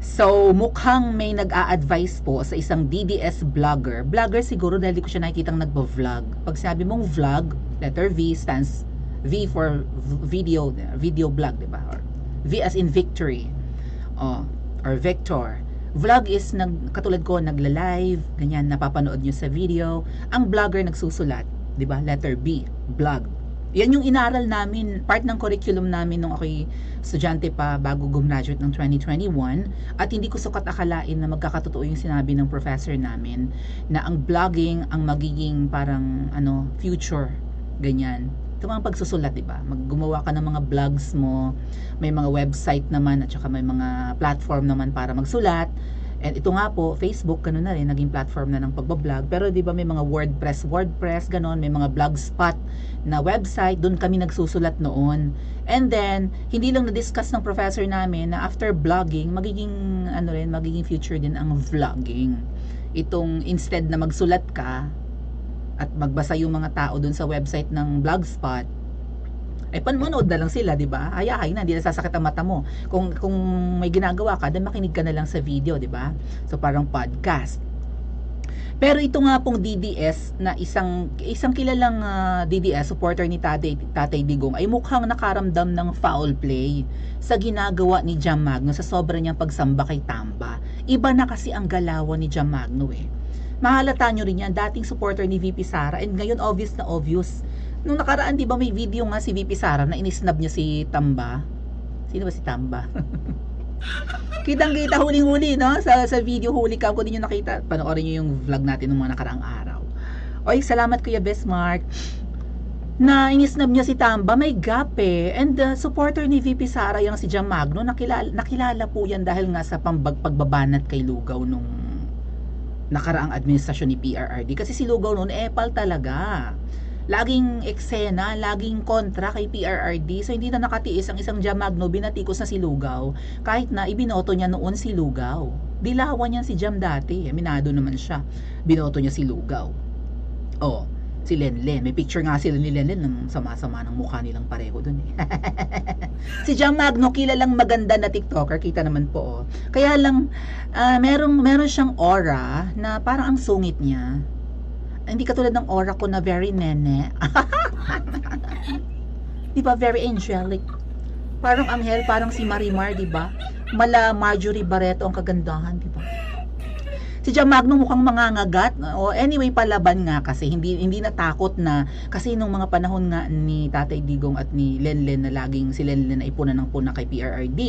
So, mukhang may nag-a-advise po sa isang DDS vlogger. Vlogger siguro dahil di ko siya nakikitang nagbo-vlog. Pag sabi mong vlog, letter V stands V for video, video vlog, di ba? V as in victory. Oh, or vector. Vlog is nag katulad ko nagla-live, ganyan napapanood nyo sa video. Ang vlogger nagsusulat, 'di ba? Letter B, vlog. Yan yung inaral namin, part ng curriculum namin nung ako'y estudyante pa bago gumraduate ng 2021 at hindi ko sukat akalain na magkakatotoo yung sinabi ng professor namin na ang vlogging ang magiging parang ano future ganyan. Ito mga pagsusulat di ba? Maggumawa ka ng mga vlogs mo may mga website naman at saka may mga platform naman para magsulat And ito nga po, Facebook, ganun na rin, naging platform na ng pagbablog. Pero di ba may mga WordPress, WordPress, ganun, may mga blogspot na website, doon kami nagsusulat noon. And then, hindi lang na-discuss ng professor namin na after blogging, magiging, ano rin, magiging future din ang vlogging. Itong, instead na magsulat ka, at magbasa yung mga tao doon sa website ng blogspot, ay panmanood na lang sila, 'di ba? Hayahay na, hindi na sasakit ang mata mo. Kung kung may ginagawa ka, then makinig ka na lang sa video, 'di ba? So parang podcast. Pero ito nga pong DDS na isang isang kilalang ah, DDS supporter ni Tatay, Tatay Digong ay mukhang nakaramdam ng foul play sa ginagawa ni Jam Magno sa sobra niyang pagsamba kay Tamba. Iba na kasi ang galawan ni Jam Magno eh. Mahalata nyo rin yan, dating supporter ni VP Sara and ngayon obvious na obvious Nung nakaraan, di ba may video nga si VP Sara na inisnab niya si Tamba? Sino ba si Tamba? Kitang kita huling-huli, no? Sa, sa video huli ka, kung di nyo nakita, panoorin nyo yung vlog natin ng mga nakaraang araw. Oy, salamat Kuya Besmark. Na inisnab niya si Tamba, may gap eh. And the supporter ni VP Sara, yung si Jam Magno, nakilala, nakilala po yan dahil nga sa pambag, pagbabanat kay Lugaw nung nakaraang administrasyon ni PRRD. Kasi si Lugaw noon, epal talaga laging eksena, laging kontra kay PRRD. So hindi na nakatiis ang isang Jamagno binatikos na si Lugaw kahit na ibinoto niya noon si Lugaw. Dilawan niya si Jam dati, aminado naman siya. Binoto niya si Lugaw. Oh, si Lenlen. May picture nga sila ni Lenlen ng sama-sama ng mukha nilang pareho dun eh. si Jam Magno, kilalang maganda na TikToker, kita naman po oh. Kaya lang, ah, merong, meron siyang aura na parang ang sungit niya hindi katulad ng aura ko na very nene. di ba? Very angelic. Parang anghel, parang si Marimar, di ba? Mala Marjorie Barreto ang kagandahan, di ba? Si Jam Magno mukhang mangangagat. O anyway, palaban nga kasi hindi hindi natakot na kasi nung mga panahon nga ni Tatay Digong at ni Lenlen na laging si Lenlen ay puna ng puna kay PRRD,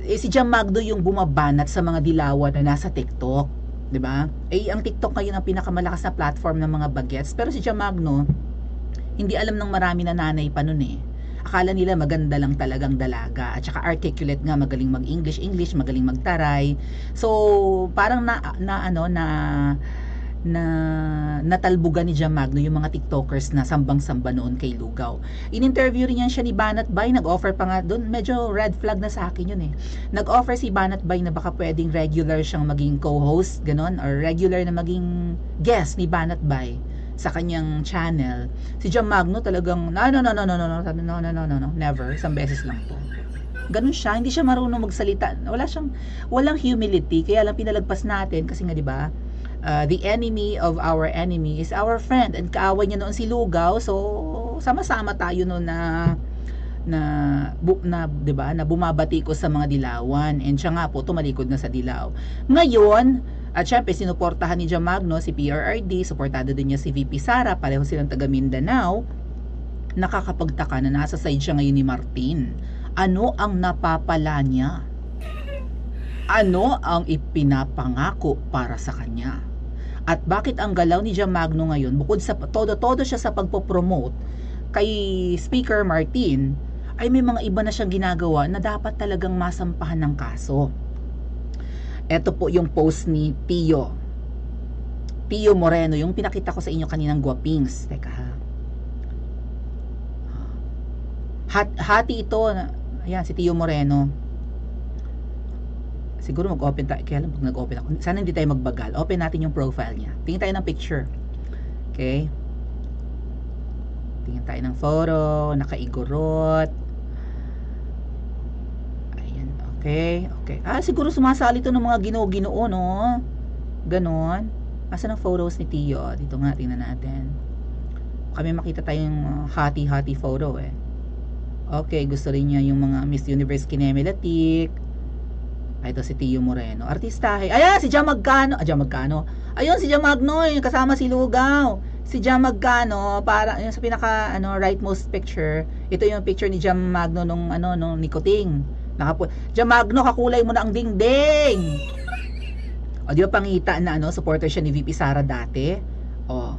eh, si Jam Magno yung bumabanat sa mga dilawan na nasa TikTok 'di ba? Eh ang TikTok ngayon ang pinakamalakas na platform ng mga bagets, pero si Jamagno hindi alam ng marami na nanay pa noon eh. Akala nila maganda lang talagang dalaga at saka articulate nga, magaling mag-English, English, magaling magtaray. So, parang na, na ano na na natalbugan ni Jamagno yung mga TikTokers na sambang-samba noon kay Lugaw. In-interview rin yan siya ni Banat Bay, nag-offer pa nga doon, medyo red flag na sa akin yun eh. Nag-offer si Banat Bay na baka pwedeng regular siyang maging co-host, ganon, or regular na maging guest ni Banat Bay sa kanyang channel. Si Jamagno talagang, no, no, no, no, no, no, no, no, no, no, no, no, never, isang beses lang po ganun siya, hindi siya marunong magsalita. Wala siyang walang humility, kaya lang pinalagpas natin kasi nga 'di ba? Uh, the enemy of our enemy is our friend. And kaaway niya noon si Lugaw. So sama-sama tayo noon na na bu, na 'di ba na bumabati ko sa mga dilawan. And siya nga po tumalikod na sa dilaw. Ngayon at syempre sinuportahan ni Jamagno si PRRD suportado din niya si VP Sara pareho silang taga Mindanao. Nakakapagtaka na nasa side siya ngayon ni Martin. Ano ang napapala niya? Ano ang ipinapangako para sa kanya at bakit ang galaw ni Jamagno ngayon, bukod sa todo-todo siya sa pagpo-promote kay Speaker Martin, ay may mga iba na siyang ginagawa na dapat talagang masampahan ng kaso. Ito po yung post ni Pio. Pio Moreno, yung pinakita ko sa inyo kaninang guwapings. Teka ha. Hat, hati ito. Ayan, si Pio Moreno siguro mag-open tayo. Kaya lang pag nag-open ako, sana hindi tayo magbagal. Open natin yung profile niya. Tingin tayo ng picture. Okay? Tingin tayo ng photo, nakaigurot. Ayan, Okay, okay. Ah, siguro sumasali to ng mga ginoo-ginoo, no? Ganon. Asa ng photos ni Tio? Dito nga, tingnan natin. Kami makita tayong uh, hati-hati photo, eh. Okay, gusto rin niya yung mga Miss Universe Kinemelatik. Ito si Tio Moreno. Artistahe. Ayan, si Jam Magkano. Ah, Jam Magkano. Ayun, si Jam Magnoy. Kasama si Lugaw. Si Jam Magkano, para, yun sa pinaka, ano, rightmost picture. Ito yung picture ni Jam Magno nung, ano, nung nikoting. Nakapu Jam Magno, kakulay mo na ang dingding. O, di ba pangita na, ano, supporter siya ni VP Sara dati? O,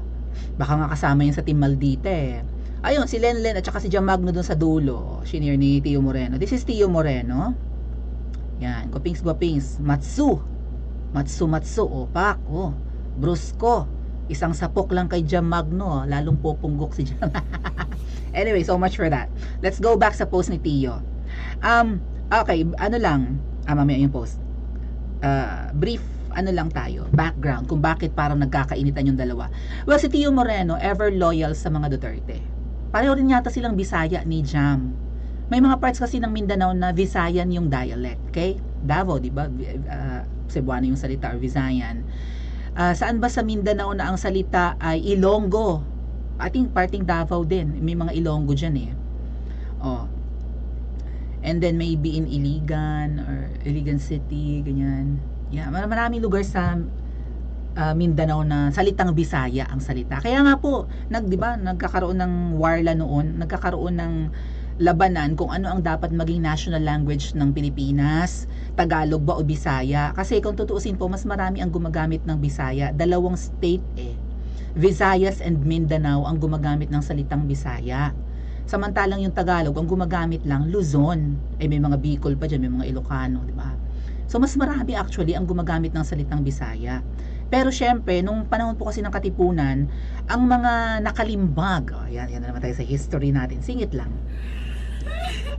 baka nga kasama yun sa Team Maldita, eh. Ayun, si Lenlen at saka si Jam Magno dun sa dulo. Senior ni Tio Moreno. This is Tio Moreno. Yan, Gwapings Gwapings. Matsu. Matsu Matsu. O, pak. O, Brusco. Isang sapok lang kay Jam Magno. Lalong pupunggok si Jam. anyway, so much for that. Let's go back sa post ni Tio. Um, okay, ano lang. Ah, mamaya yung post. Uh, brief ano lang tayo, background kung bakit parang nagkakainitan yung dalawa. Well, si Tio Moreno, ever loyal sa mga Duterte. Pareho rin yata silang Bisaya ni Jam. May mga parts kasi ng Mindanao na Visayan yung dialect, okay? Davao, di ba? Uh, Cebuano yung salita or Visayan. Uh, saan ba sa Mindanao na ang salita ay Ilonggo? I think parting Davao din. May mga Ilonggo dyan eh. Oh. And then maybe in Iligan or Iligan City, ganyan. Yeah, mar- maraming lugar sa uh, Mindanao na salitang Bisaya ang salita. Kaya nga po, nag 'di ba, nagkakaroon ng warla noon, nagkakaroon ng labanan kung ano ang dapat maging national language ng Pilipinas, Tagalog ba o Bisaya. Kasi kung tutuusin po, mas marami ang gumagamit ng Bisaya. Dalawang state eh. Visayas and Mindanao ang gumagamit ng salitang Bisaya. Samantalang yung Tagalog, ang gumagamit lang Luzon. Eh may mga Bicol pa dyan, may mga Ilocano, di ba? So mas marami actually ang gumagamit ng salitang Bisaya. Pero syempre, nung panahon po kasi ng Katipunan, ang mga nakalimbag, oh, yan, yan na naman tayo sa history natin, singit lang.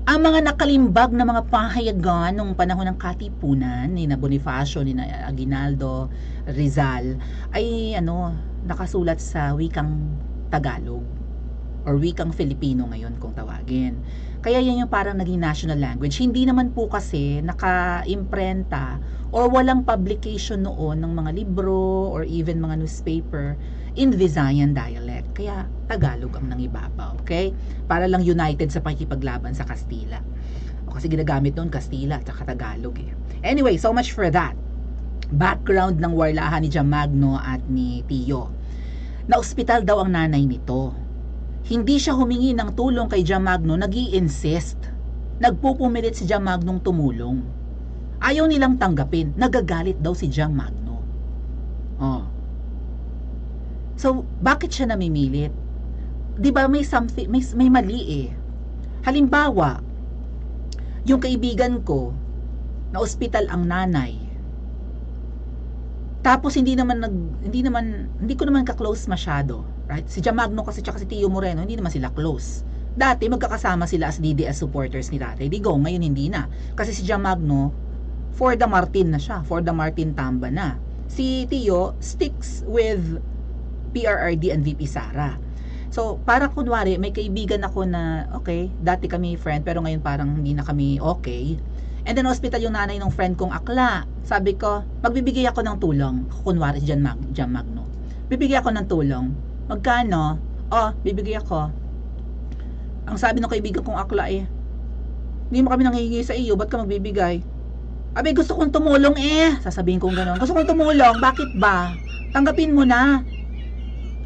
Ang mga nakalimbag na mga pahayagan nung panahon ng Katipunan, ni na Bonifacio, ni na Aguinaldo, Rizal, ay ano, nakasulat sa wikang Tagalog or wikang Filipino ngayon kung tawagin. Kaya yan yung parang naging national language. Hindi naman po kasi naka-imprenta or walang publication noon ng mga libro or even mga newspaper in Visayan dialect. Kaya Tagalog ang nangibabaw, okay? Para lang united sa pakikipaglaban sa Kastila. O kasi ginagamit noon Kastila at Tagalog eh. Anyway, so much for that. Background ng warlahan ni Jamagno at ni Tio. Na ospital daw ang nanay nito hindi siya humingi ng tulong kay Jamagno, nag insist Nagpupumilit si Jamagnong tumulong. Ayaw nilang tanggapin. Nagagalit daw si Jamagno. Oh. So, bakit siya namimilit? 'Di ba may something may, may mali eh. Halimbawa, yung kaibigan ko na ospital ang nanay. Tapos hindi naman nag hindi naman hindi ko naman ka-close masyado Right? Si Jamagno kasi tsaka si Tio Moreno, hindi naman sila close. Dati magkakasama sila as DDS supporters ni Tatay Digo. Ngayon hindi na. Kasi si Jamagno, for the Martin na siya. For the Martin Tamba na. Si Tio sticks with PRRD and VP Sara. So, para kunwari, may kaibigan ako na, okay, dati kami friend, pero ngayon parang hindi na kami okay. And then, hospital yung nanay ng friend kong akla. Sabi ko, magbibigay ako ng tulong. Kunwari, Jan, Mag Jan Magno. Bibigay ako ng tulong Magkano? Oh, bibigay ako. Ang sabi ng kaibigan kong akla eh, hindi mo kami nanghihingi sa iyo, ba't ka magbibigay? Abi, gusto kong tumulong eh. Sasabihin kong gano'n. Gusto kong tumulong. Bakit ba? Tanggapin mo na.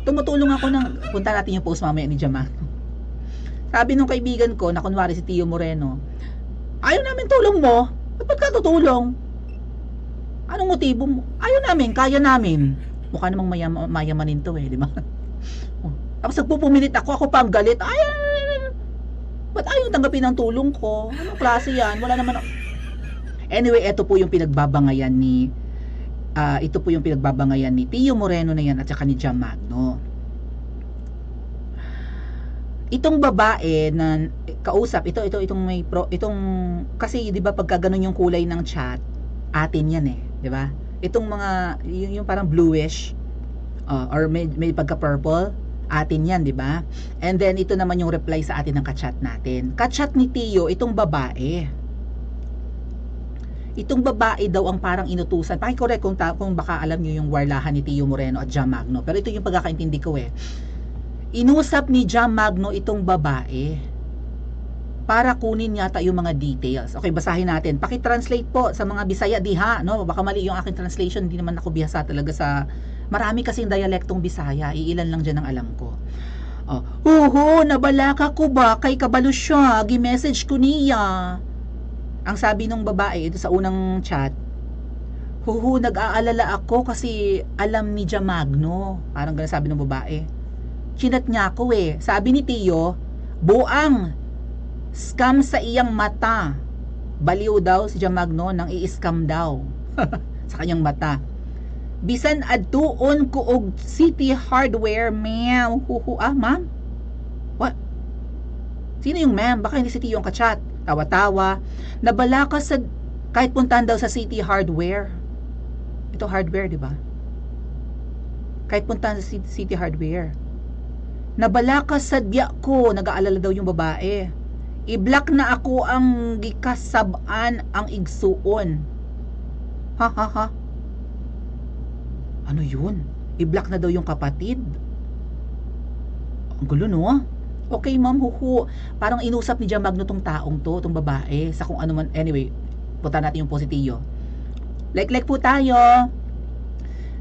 Tumutulong ako ng... Punta natin yung post mamaya ni Jamal. Sabi ng kaibigan ko, na kunwari si Tio Moreno, ayaw namin tulong mo. Ba't ka tutulong? Anong motibo mo? Ayaw namin, kaya namin. Mukha namang mayam mayamanin to eh, di ba? Tapos nagpupumilit ako, ako pang galit. Ay, ba't ayaw tanggapin ang tulong ko? Anong klase yan? Wala naman Anyway, ito po yung pinagbabangayan ni uh, ito po yung pinagbabangayan ni Tio Moreno na yan at saka ni Jam Magno. Itong babae na kausap, ito ito itong may pro, itong kasi 'di ba pagka ganun yung kulay ng chat, atin yan eh, 'di ba? Itong mga yung, yung parang bluish uh, or may, may pagka-purple, atin yan, di ba? And then, ito naman yung reply sa atin ng kachat natin. Kachat ni Tio, itong babae. Itong babae daw ang parang inutusan. Pakicorrect kung, ta- kung baka alam nyo yung warlahan ni Tio Moreno at Jam Magno. Pero ito yung pagkakaintindi ko eh. Inusap ni Jam Magno itong babae para kunin yata yung mga details. Okay, basahin natin. Paki-translate po sa mga Bisaya diha, no? Baka mali yung aking translation, hindi naman ako bihasa talaga sa marami kasing dialektong Bisaya, iilan lang diyan ang alam ko. Oh, Uho, nabalaka ko ba kay kabalo siya, gi-message ko niya. Ang sabi nung babae ito sa unang chat, Huhu, nag-aalala ako kasi alam ni Jamagno. Parang ganun sabi ng babae. Chinat niya ako eh. Sabi ni Tio, buang scam sa iyang mata. Baliw daw si Jamagno nang i-scam daw sa kanyang mata. Bisan adtuon ko og City Hardware, ma'am. Huhu, ah, ma'am? What? Sino yung ma'am? Baka hindi si Tio yung kachat. Tawa-tawa. Nabala ka sa... Kahit puntahan daw sa City Hardware. Ito hardware, di ba? Kahit puntahan sa City, Hardware. Nabala ka sa diya ko. Nag-aalala daw yung babae. I-block na ako ang gikasaban ang igsuon. Ha ha ha. Ano yun? I-block na daw yung kapatid. Ang gulo no? Okay ma'am, huhu. Parang inusap ni Jamagno tong taong to, tong babae, sa kung ano man. Anyway, punta natin yung positiyo. Like-like po tayo.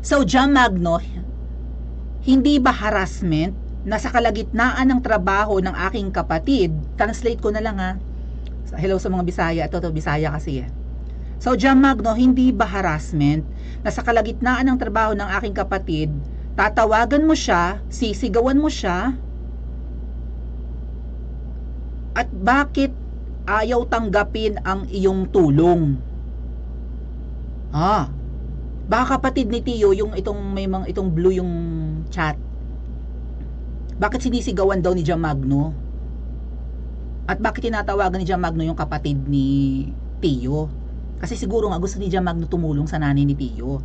So, Jamagno, hindi ba harassment na sa kalagitnaan ng trabaho ng aking kapatid, translate ko na lang ha, hello sa mga Bisaya, ito to Bisaya kasi eh. So, Jam Magno, hindi ba harassment na sa kalagitnaan ng trabaho ng aking kapatid, tatawagan mo siya, sisigawan mo siya, at bakit ayaw tanggapin ang iyong tulong? Ah, baka kapatid ni Tio yung itong may mga itong blue yung chat. Bakit sinisigawan daw ni Jamagno? At bakit tinatawagan ni Jamagno yung kapatid ni Tio? Kasi siguro nga gusto ni Jamagno tumulong sa nanay ni Tio.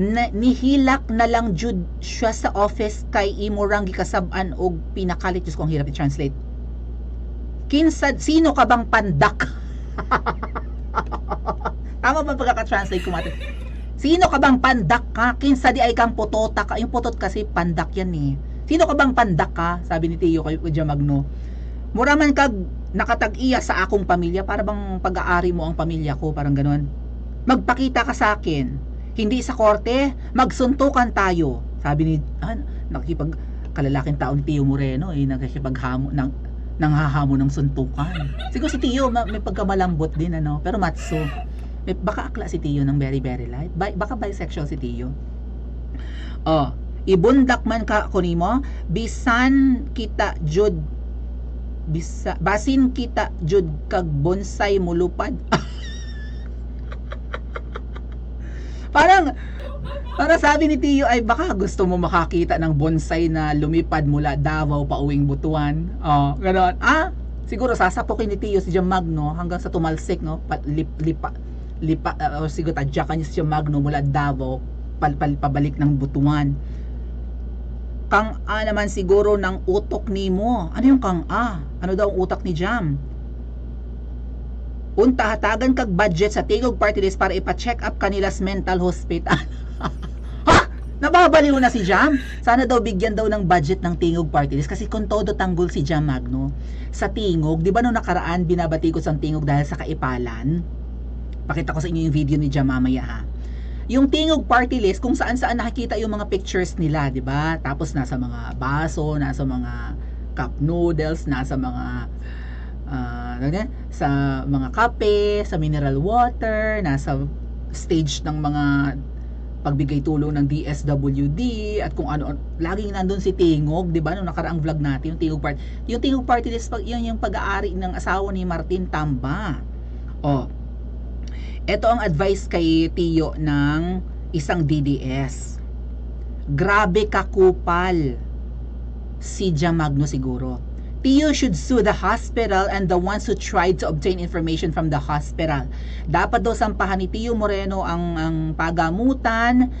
Na, nihilak na lang jud siya sa office kay imorang gikasab-an og pinakalit Diyos ko ang hirap i-translate. Kinsad, sino ka bang pandak? Tama ba pagkaka-translate ko mati? Sino ka bang pandak ka? Kinsa di ay kang potota ka. Yung potot kasi pandak yan eh. Sino ka bang pandak ka? Sabi ni Tio kay Kuya Magno. Mura man kag nakatag-iya sa akong pamilya para bang pag-aari mo ang pamilya ko, parang ganon. Magpakita ka sa akin. Hindi sa korte, magsuntukan tayo. Sabi ni, ah, nakikipag kalalaking tao ni Tio Moreno, eh, nagkikipaghamo ng nanghahamo ng suntukan. Siguro si Tio ma- may pagkamalambot din ano, pero matso. May, baka akla si Tio ng very very light. Bi- baka bisexual si Tio. Oh, ibundak man ka kunimo, bisan kita jud bisa, basin kita jud kag bonsai mulupad. Parang para sabi ni Tio ay baka gusto mo makakita ng bonsai na lumipad mula Davao pa uwing Butuan. Oh, ganoon. Ah, siguro sasapukin ni Tio si Jamagno hanggang sa tumalsik no, pa, lip, lipa lipa uh, o siguro tadyakan niya si Jamagno mula Davao pal, pal, pabalik ng Butuan. Kang A naman siguro ng utok nimo. Ano yung kang A? Ano daw ang utak ni Jam? Unta hatagan kag budget sa Tigog Party List para ipa-check up kanilas mental hospital. ha? Nababaliw na si Jam? Sana daw bigyan daw ng budget ng Tingog Party List kasi kung todo tanggol si Jam Magno sa Tingog, di ba nung nakaraan binabati ko sa Tingog dahil sa kaipalan? Pakita ko sa inyo yung video ni Jam mamaya ha. Yung Tingog Party List kung saan saan nakikita yung mga pictures nila, di ba? Tapos nasa mga baso, nasa mga cup noodles, nasa mga yan? sa mga kape, sa mineral water, nasa stage ng mga pagbigay tulong ng DSWD at kung ano laging nandun si Tingog 'di ba nung nakaraang vlog natin yung Tingog part yung Tingog party list pag yun yung pag-aari ng asawa ni Martin Tamba. Oh ito ang advice kay Tiyo ng isang DDS grabe kakupal si Jamagno siguro Tio should sue the hospital and the ones who tried to obtain information from the hospital. Dapat daw sampahan ni Tio Moreno ang, ang pagamutan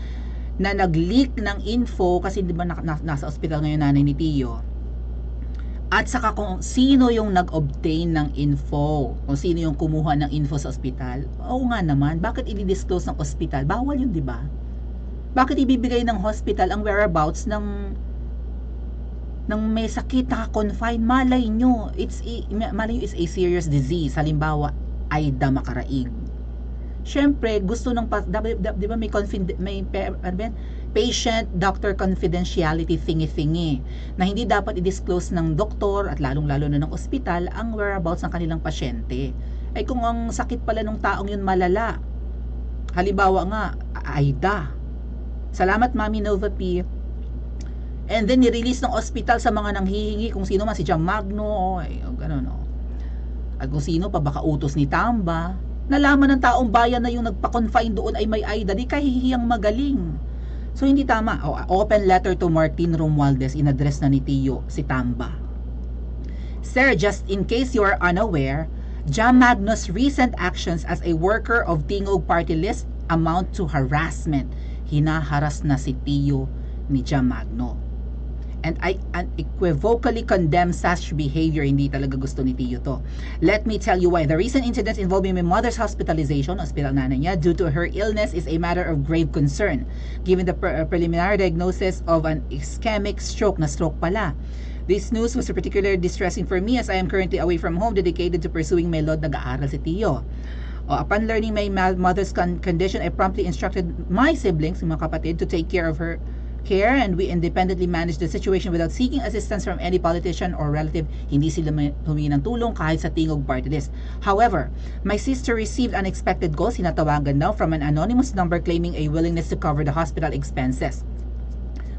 na nag-leak ng info kasi di ba na, na- nasa ospital ngayon nanay ni Tio. At saka kung sino yung nag-obtain ng info, kung sino yung kumuha ng info sa ospital. Oo nga naman, bakit i-disclose ng ospital? Bawal yun, di ba? Bakit ibibigay ng hospital ang whereabouts ng ng may sakit naka-confine, malay nyo, it's a, malay nyo is a serious disease. Halimbawa, AIDA makaraig. Siyempre, gusto ng, di ba may, confid- may ano patient doctor confidentiality thingy-thingy na hindi dapat i-disclose ng doktor at lalong-lalo na ng ospital ang whereabouts ng kanilang pasyente. Ay kung ang sakit pala ng taong yun malala, halimbawa nga, AIDA. Salamat Mami Nova P. And then ni-release ng ospital sa mga nanghihingi kung sino man si Jam Magno, o ganun, o. At kung sino pa baka utos ni Tamba. Nalaman ng taong bayan na yung nagpa-confine doon ay may AIDA, di kahihiyang magaling. So hindi tama. O, open letter to Martin Romualdez in-address na ni Tio si Tamba. Sir, just in case you are unaware, Jam Magno's recent actions as a worker of Tingog Party List amount to harassment. Hinaharas na si Tio ni Jam Magno. And I unequivocally condemn such behavior. Hindi talaga gusto ni Tio to. Let me tell you why. The recent incidents involving my mother's hospitalization, hospital nanay niya, due to her illness is a matter of grave concern. Given the pre- preliminary diagnosis of an ischemic stroke, na stroke pala. This news was particularly distressing for me as I am currently away from home dedicated to pursuing my Lord nag-aaral si Tio. O, upon learning my mother's con- condition, I promptly instructed my siblings, mga kapatid, to take care of her care and we independently managed the situation without seeking assistance from any politician or relative. Hindi sila humingi ng tulong kahit sa tingog party list. However, my sister received unexpected calls, sinatawagan daw from an anonymous number claiming a willingness to cover the hospital expenses.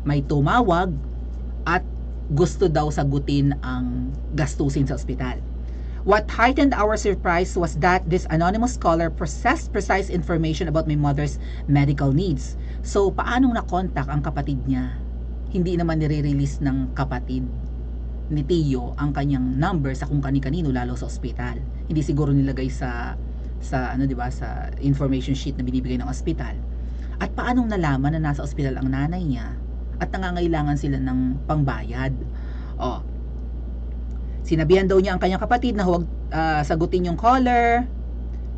May tumawag at gusto daw sagutin ang gastusin sa ospital. What heightened our surprise was that this anonymous caller possessed precise information about my mother's medical needs. So, paanong nakontak ang kapatid niya? Hindi naman nire-release ng kapatid ni Tio ang kanyang number sa kung kani-kanino lalo sa ospital. Hindi siguro nilagay sa sa ano 'di ba sa information sheet na binibigay ng ospital. At paanong nalaman na nasa ospital ang nanay niya at nangangailangan sila ng pangbayad? Oh, Sinabihan daw niya ang kanyang kapatid na huwag ah, sagutin yung caller.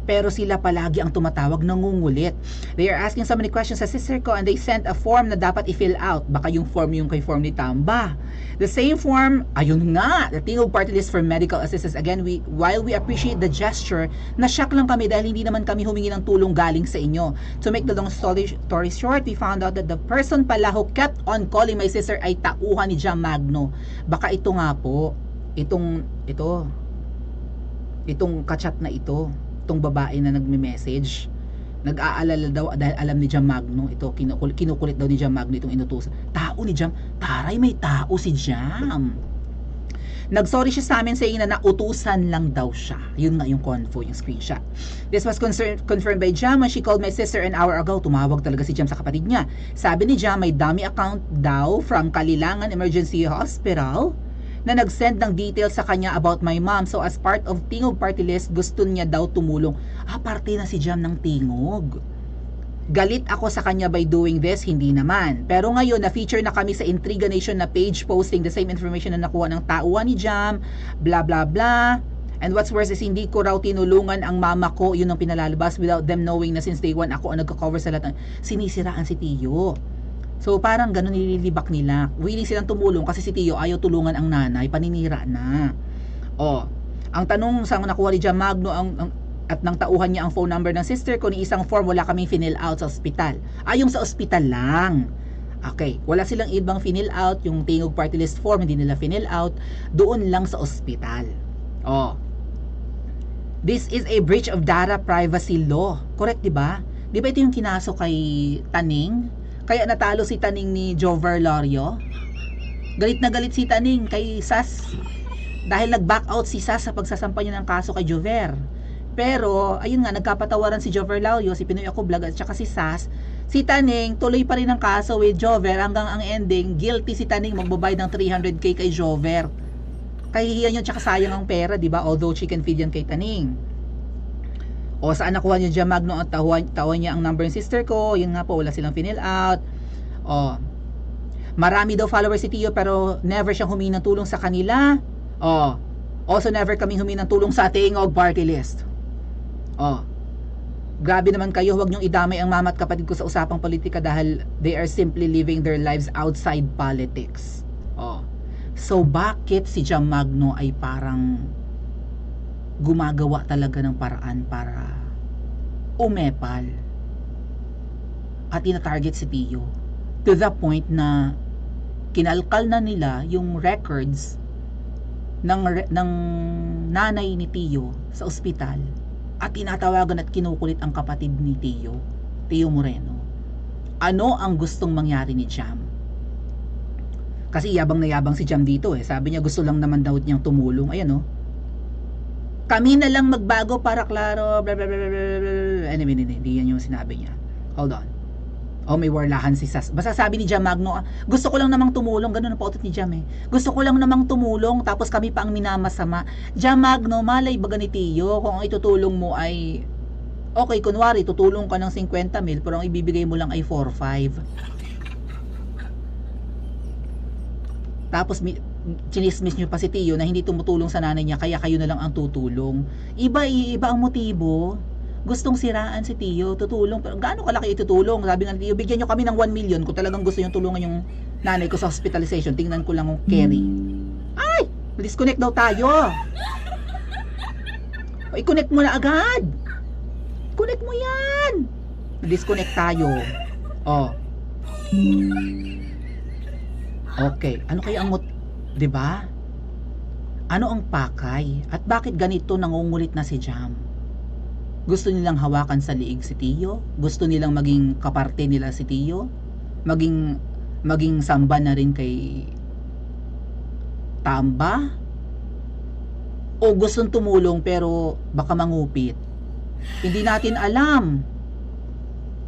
Pero sila palagi ang tumatawag, nangungulit. They are asking so many questions sa sister ko and they sent a form na dapat i-fill out. Baka yung form yung kay form ni Tamba. The same form, ayun nga, the Tingog Party List for Medical Assistance. Again, we, while we appreciate the gesture, nashock lang kami dahil hindi naman kami humingi ng tulong galing sa inyo. To make the long story short, we found out that the person pala who kept on calling my sister ay tauhan ni Jam Magno. Baka ito nga po, itong ito itong kachat na ito itong babae na nagme-message nag-aalala daw dahil alam ni Jam Magno ito kinukul, kinukulit daw ni Jam Magno itong inutusan tao ni Jam taray may tao si Jam Nagsorry siya sa amin saying na nautusan lang daw siya. Yun nga yung convo, yung screenshot. This was confirmed by Jam when she called my sister an hour ago. Tumawag talaga si Jam sa kapatid niya. Sabi ni Jam may dummy account daw from Kalilangan Emergency Hospital na nag-send ng details sa kanya about my mom. So as part of Tingog Party List, gusto niya daw tumulong. Ah, parte na si Jam ng Tingog. Galit ako sa kanya by doing this, hindi naman. Pero ngayon, na-feature na kami sa Intriga Nation na page posting the same information na nakuha ng tauhan ni Jam, blah blah blah. And what's worse is hindi ko raw tinulungan ang mama ko, yun ang pinalalabas without them knowing na since day one ako ang nagka-cover sa lahat sinisiraan si Tiyo. So parang ganun nililibak nila. Willing silang tumulong kasi si Tiyo ayaw tulungan ang nanay, paninira na. Oh, ang tanong sa nakuha ni Jam Magno ang, ang at nang tauhan niya ang phone number ng sister ko ni isang form wala kaming finil out sa ospital. Yung sa ospital lang. Okay, wala silang ibang finil out, yung tingog party list form hindi nila finil out, doon lang sa ospital. Oh. This is a breach of data privacy law. Correct, di ba? Di ba ito yung kinaso kay Taning? Kaya natalo si Taning ni Jover Lorio? Galit na galit si Taning kay Sas dahil nag-back out si Sas sa pagsasampa niya ng kaso kay Jover. Pero, ayun nga, nagkapatawaran si Jover Laurio, si Pinoy Ako Vlog, at saka si Sas. Si Taning, tuloy pa rin ang kaso with Jover hanggang ang ending, guilty si Taning magbabayad ng 300k kay Jover. Kahihiyan yun, tsaka sayang ang pera, di ba? Although chicken feed yan kay Taning. O saan nakuha niyo dyan Magno at tawan, tawan niya ang number ng sister ko. Yun nga po, wala silang finil out. O, marami daw followers si Tio pero never siyang humingi ng tulong sa kanila. Oh. Also never kami humingi ng tulong sa Tingog Party List. Oh. Grabe naman kayo, huwag niyong idamay ang mama at kapatid ko sa usapang politika dahil they are simply living their lives outside politics. Oh. So bakit si Jam Magno ay parang gumagawa talaga ng paraan para umepal at ina-target si Tio to the point na kinalkal na nila yung records ng, ng nanay ni Tio sa ospital at tinatawagan at kinukulit ang kapatid ni Tio, Tio Moreno. Ano ang gustong mangyari ni Jam? Kasi yabang na yabang si Jam dito eh. Sabi niya gusto lang naman daw niyang tumulong. Ayan oh. Kami na lang magbago para klaro. Blah, blah, blah, blah, blah. Anyway, hindi, hindi yan yung sinabi niya. Hold on. Oh, may warlahan si Sas. Basta sabi ni Jam Magno, ah, gusto ko lang namang tumulong. Ganun ang pautot ni Jam eh. Gusto ko lang namang tumulong, tapos kami pa ang minamasama. Jam Magno, malay ba ganitiyo kung ang itutulong mo ay Okay, kunwari, tutulong ka ng 50 mil, pero ang ibibigay mo lang ay 4-5. Tapos, chinismis nyo pa si Tio na hindi tumutulong sa nanay niya, kaya kayo na lang ang tutulong. Iba, iba ang motibo. Gustong siraan si Tio, tutulong. Pero gaano kalaki itutulong? Sabi nga ni Tio, bigyan nyo kami ng 1 million kung talagang gusto nyo tulungan yung nanay ko sa hospitalization. Tingnan ko lang kung carry. Ay! Disconnect daw tayo. O, i-connect mo na agad. Connect mo yan. Disconnect tayo. Oh. Okay. Ano kaya ang mot... 'Di ba? Ano ang pakay? At bakit ganito nangungulit na si Jam? Gusto nilang hawakan sa liig si Tio? Gusto nilang maging kaparte nila si Tio? Maging maging samba na rin kay Tamba? O gustong tumulong pero baka mangupit? Hindi natin alam.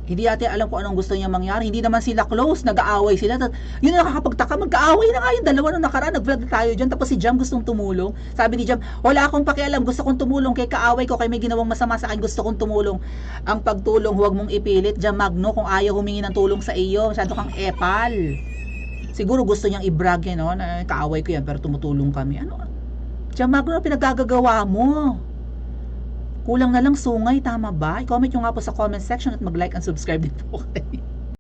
Hindi natin alam kung anong gusto niya mangyari. Hindi naman sila close, nag-aaway sila. Yun ang nakakapagtaka, mag-aaway na nga yung dalawa nung nakaraan. Nag-vlog tayo dyan. Tapos si Jam gustong tumulong. Sabi ni Jam, wala akong pakialam. Gusto kong tumulong kay kaaway ko. Kay may ginawang masama sa akin. Gusto kong tumulong. Ang pagtulong, huwag mong ipilit. Jam Magno, kung ayaw humingi ng tulong sa iyo, masyado kang epal. Siguro gusto niyang i-brag yan, no? na kaaway ko yan, pero tumutulong kami. Ano? Jam Magno, pinagagagawa mo? Kulang na lang sungay, tama ba? I-comment nyo nga po sa comment section at mag-like and subscribe din po kayo.